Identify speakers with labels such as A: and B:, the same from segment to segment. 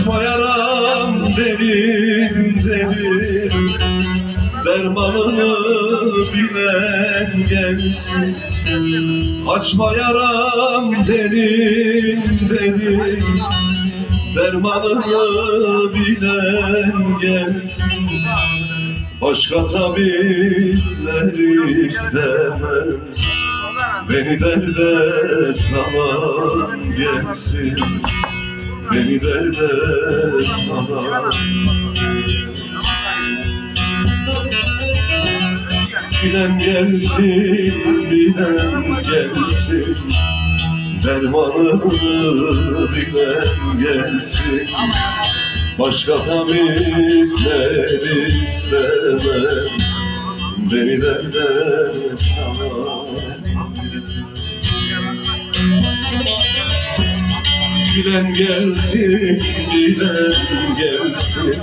A: Açma yaram derin derin Dermanını bilen gelsin. Açma yaram derin derin Dermanını bilen gelsin. Başka tabipler istemem. Beni derde salan gelsin Beni derde salan Bilen gelsin, bilen gelsin. Dermanını bilen gelsin. Başka tabipler istemem. Beni derde salan Bilen gelsin, bilen gelsin.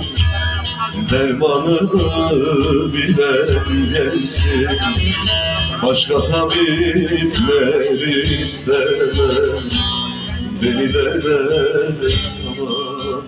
A: Dermanını bilen gelsin. Başka tabipler istemem Beni derde salan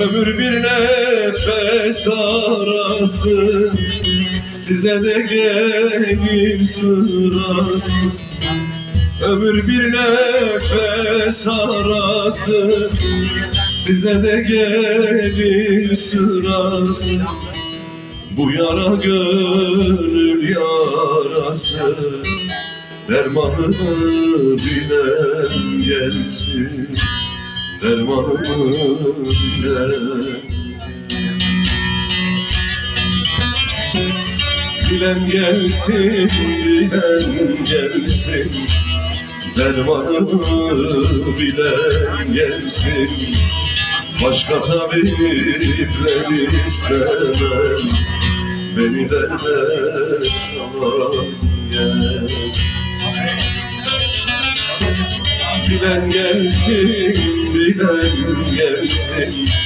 A: Ömür bir nefes arası Size de gelir sırası. Ömür bir nefes arası. Size de gelir sırası. Bu yara gönül yarası. Dermanını bilen gelsin. Dermanını bilen Bilen gelsin, bilen gelsin. Dermanını bilen gelsin. Başka tabipler istemem. Beni derde salan gel Bilen gelsin, bilen gelsin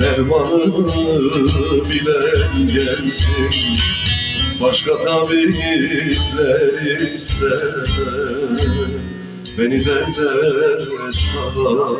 A: Dermanını bilen gelsin. Başka tabipler istemem Beni derde salan